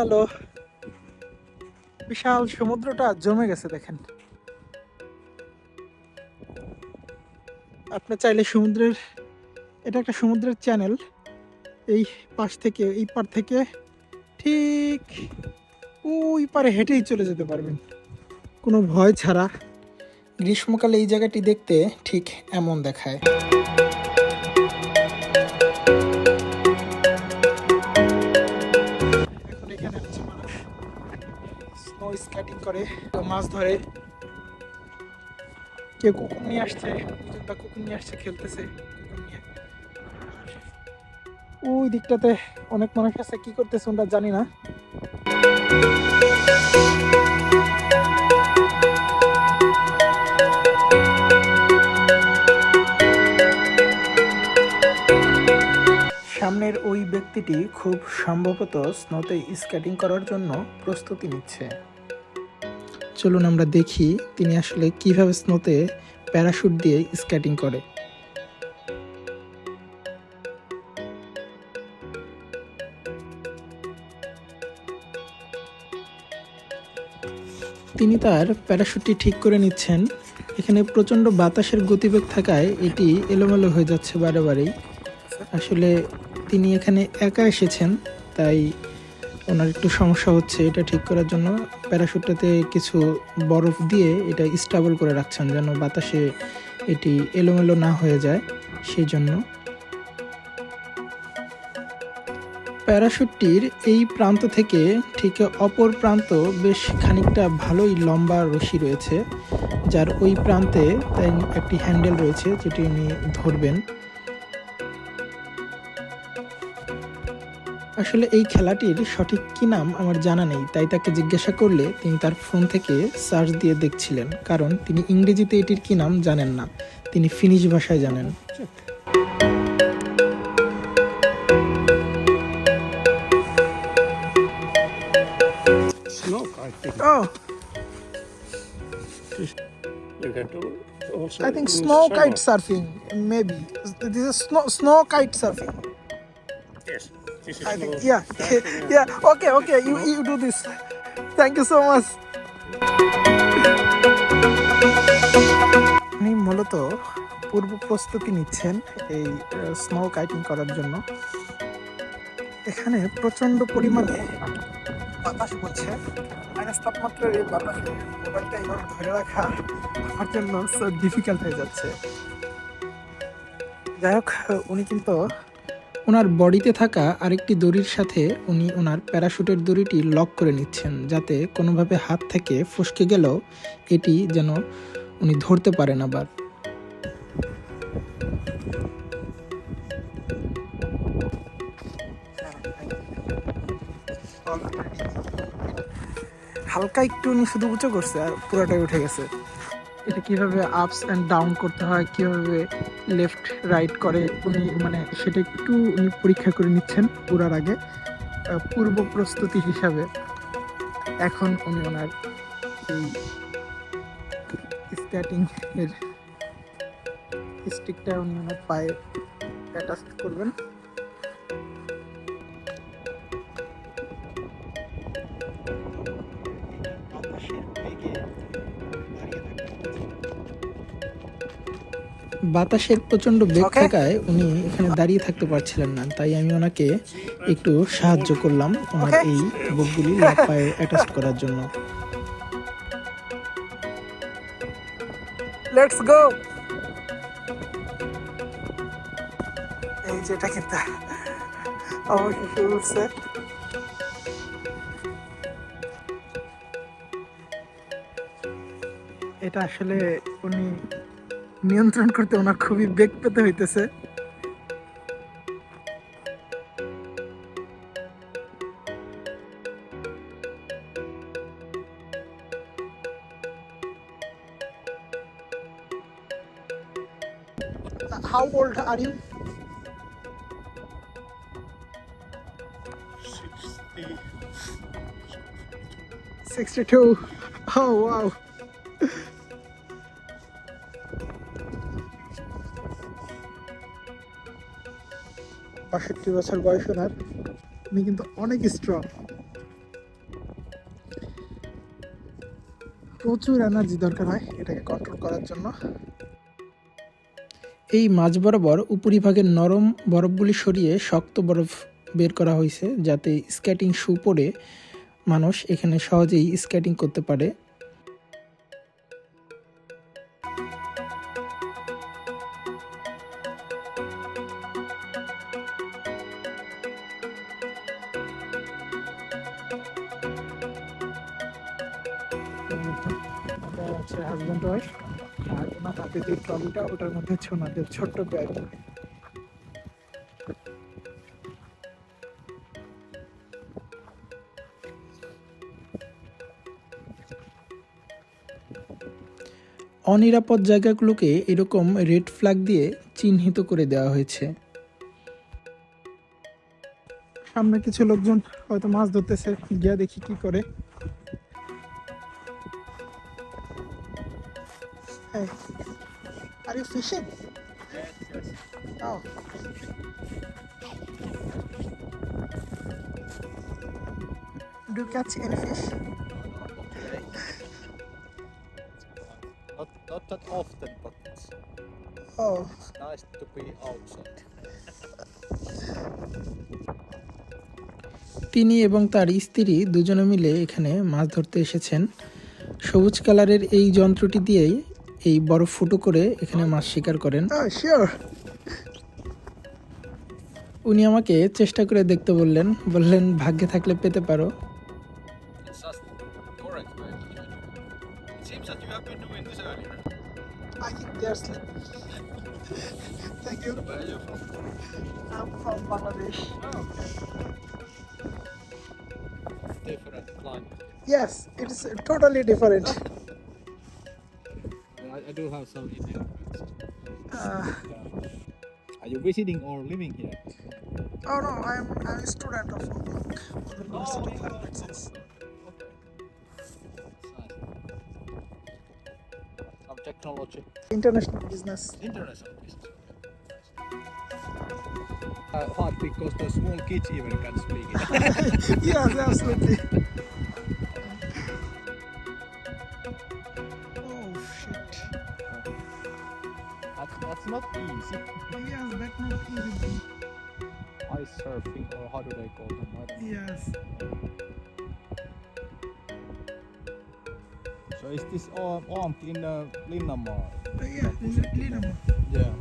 কালো বিশাল সমুদ্রটা জমে গেছে দেখেন। আপনি চাইলে সমুদ্রের, এটা একটা সমুদ্রের চ্যানেল এই পাশ থেকে, এই পার থেকে ঠিক ওই পারে হেঁটেই চলে যেতে পারবেন। কোনো ভয় ছাড়া। গ্রীষ্মকালে এই জায়গাটি দেখতে ঠিক এমন দেখায়। মাছ ধরে। কেউ কুকুর নিয়ে আসছে? দুজনটা কুকুর নিয়ে আসছে, খেলতেছে। ওই দিকটাতে অনেক মানুষ আছে, কি করতেছে ওরা জানি না। সামনের ওই ব্যক্তিটি খুব সম্ভবত স্নোতে স্কেটিং করার জন্য প্রস্তুতি নিচ্ছে। চলুন আমরা দেখি তিনি আসলে কীভাবে স্নোতে প্যারাশুট দিয়ে স্কেটিং করে। তিনি তার প্যারাশুটটি ঠিক করে নিচ্ছেন। এখানে প্রচণ্ড বাতাসের গতিবেগ থাকায় এটি এলোমেলো হয়ে যাচ্ছে বারে বারেই আসলে তিনি এখানে একা এসেছেন, তাই ওনার একটু সমস্যা হচ্ছে, এটা ঠিক করার জন্য প্যারাশুটটাতে কিছু বরফ দিয়ে এটা স্টেবল করে রাখছেন যেন বাতাসে এটি এলোমেলো না হয়ে যায়, সেই জন্য। প্যারাশুটটির এই প্রান্ত থেকে ঠিক অপর প্রান্ত বেশ খানিকটা ভালোই লম্বা রশি রয়েছে, যার ওই প্রান্তে তাই একটি হ্যান্ডেল রয়েছে, যেটি উনি ধরবেন। আসলে এই খেলাটির সঠিক কি নাম আমার জানা নেই তাই তাকে জিজ্ঞাসা করলে তিনি তার ফোন থেকে সার্চ দিয়ে দেখছিলেন কারণ তিনি ইংরেজিতে এটির কি নাম জানেন না তিনি ফিনিশ ভাষায় জানেন। Smoke, I think. Maybe this is snow snow kite surfing Yes. I think, yeah, yeah. Okay, okay. You you do this. Thank you so much. উনি মূলত পূর্ব প্রস্তুতি নিচ্ছেন এই স্নো কাইটিং করার জন্য এখানে প্রচণ্ড পরিমাণে বাতাস বলছে মাইনাস তাপমাত্রার এই বাতাসে মোবাইলটা এভাবে ধরে রাখা আমার জন্য ডিফিকাল্ট হয়ে যাচ্ছে যাই হোক উনি কিন্তু ওনার বডিতে থাকা আরেকটি দড়ির সাথে উনি ওনার প্যারাশুটের দড়িটি লক করে নিচ্ছেন, যাতে কোনোভাবে হাত থেকে ফসকে গেলেও এটি যেন উনি ধরতে পারেন আবার। হালকা একটু উনি শুধু উঁচু করছে আর পুরোটাই উঠে গেছে। এটা কীভাবে আপস অ্যান্ড ডাউন করতে হয়, কীভাবে লেফট রাইট করে, উনি মানে সেটা একটু উনি পরীক্ষা করে নিচ্ছেন পুরার আগে। পূর্ব প্রস্তুতি হিসাবে এখন উনি ওনার এই স্কেটিং এর স্টিকটা উনি ওনার পায়ে অ্যাটাচ করবেন। বাতাসের প্রচণ্ড বেগ থাকায় উনি এখানে দাঁড়িয়ে থাকতে পারছিলেন না তাই আমি ওনাকে একটু সাহায্য করলাম ওনার এই বুকগুলি পায়ে অ্যাটাচ করার জন্য। লেটস গো এই যেটা কিন্তু অবশেষে উঠছে এটা আসলে উনি নিয়ন্ত্রণ করতে ওনার খুবই বেগ পেতে হইতেছে How old are you? 60. 62. Oh wow. বাষট্টি বছর বয়স ওনার, উনি কিন্তু অনেক স্ট্রং প্রচুর এনার্জি দরকার হয় এটাকে কন্ট্রোল করার জন্য। এই মাছ বরাবর উপরিভাগের নরম বরফগুলি সরিয়ে শক্ত বরফ বের করা হয়েছে, যাতে স্কেটিং শু পরে মানুষ এখানে সহজেই স্কেটিং করতে পারে। হচ্ছে হাজব্যান্ড ওয়াইফ আর ওনার হাতে যে ট্রলিটা ওটার মধ্যে হচ্ছে ওনাদের ছোট্ট ব্যাগ অনিরাপদ জায়গাগুলোকে এরকম রেড ফ্ল্যাগ দিয়ে চিহ্নিত করে দেওয়া হয়েছে। সামনে কিছু লোকজন হয়তো মাছ ধরতেছে, গিয়া দেখি কি করে। Hey, are you fishing? Yes, yes. Oh. Do you catch any fish? Not, not that often, but it's Oh, nice to be outside. তিনি এবং তার স্ত্রী দুজনে মিলে এখানে মাছ ধরতে এসেছেন সবুজ কালারের এই যন্ত্রটি দিয়েই এই বরফ ফুটো করে এখানে মাছ শিকার করেন। উনি আমাকে চেষ্টা করে দেখতে বললেন। বললেন ভাগ্যে থাকলে পেতে পারো। Yes, it is totally different. I, I do have some Indian friends. Uh, Are you visiting or living here? oh no, I'm I'm a student of of Okay. Nice. Some technology. International business. International business. Uh, hard because the small kids even can speak it. yes, absolutely. Easy. Yes, that not easy. Ice surfing or how do they call them? I don't know. Yes. So is this all armed in uh, Linnanmaa? Yeah, Linamo. Yeah.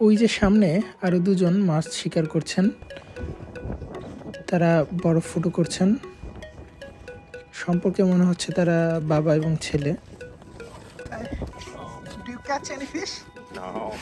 ওই যে সামনে আরও দুজন মাছ শিকার করছেন তারা বরফ ফুটো করছেন সম্পর্কে মনে হচ্ছে তারা বাবা এবং ছেলে Do you catch any fish? No.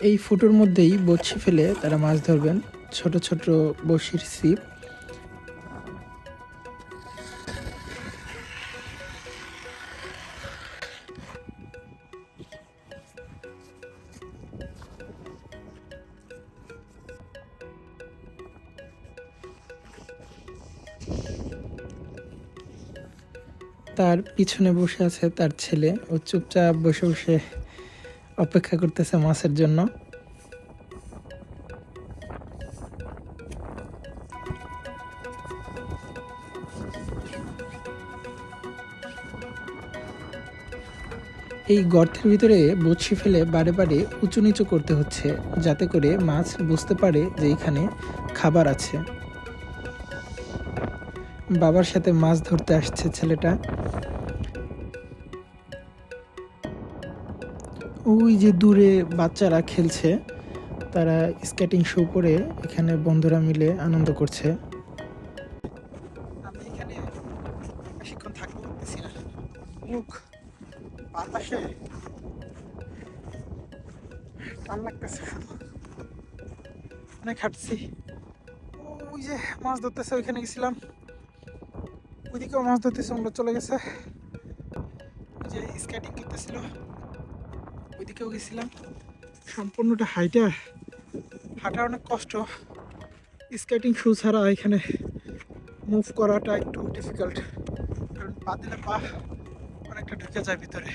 এই ফুটোর মধ্যেই বড়শি ফেলে তারা মাছ ধরবেন ছোট ছোট বড়শির ছিপ তার পিছনে বসে আছে তার ছেলে। ও চুপচাপ বসে বসে অপেক্ষা করতেছে মাছের জন্য। এই গর্তের ভিতরে বড়শি ফেলে বারে বারে উঁচু নিচু করতে হচ্ছে, যাতে করে মাছ বুঝতে পারে যে এখানে খাবার আছে। বাবার সাথে মাছ ধরতে আসছে ছেলেটা। ওই যে দূরে বাচ্চারা খেলছে তারা স্কেটিং শো করে এখানে বন্ধুরা মিলে আনন্দ করছে। আমি এখানে বেশিক্ষণ থাকতে পারতেছি না। মুখ বাতাসে লাগতেছে। অনেক হাঁটছি ওই যে মাছ ধরতেছে ওইখানে গেছিলাম। ওইদিকেও মাছ ধরতেছে আমরা চলে গেছে। ওই যে স্কেটিং করতেছিল। ওইদিকেও গেছিলাম। সম্পূর্ণটা হাইটা। হাঁটা অনেক কষ্ট। স্কেটিং শু ছাড়া এখানে মুভ করাটা একটু ডিফিকাল্ট কারণ পা দিলে পা অনেকটা ঢুকে যায় ভিতরে।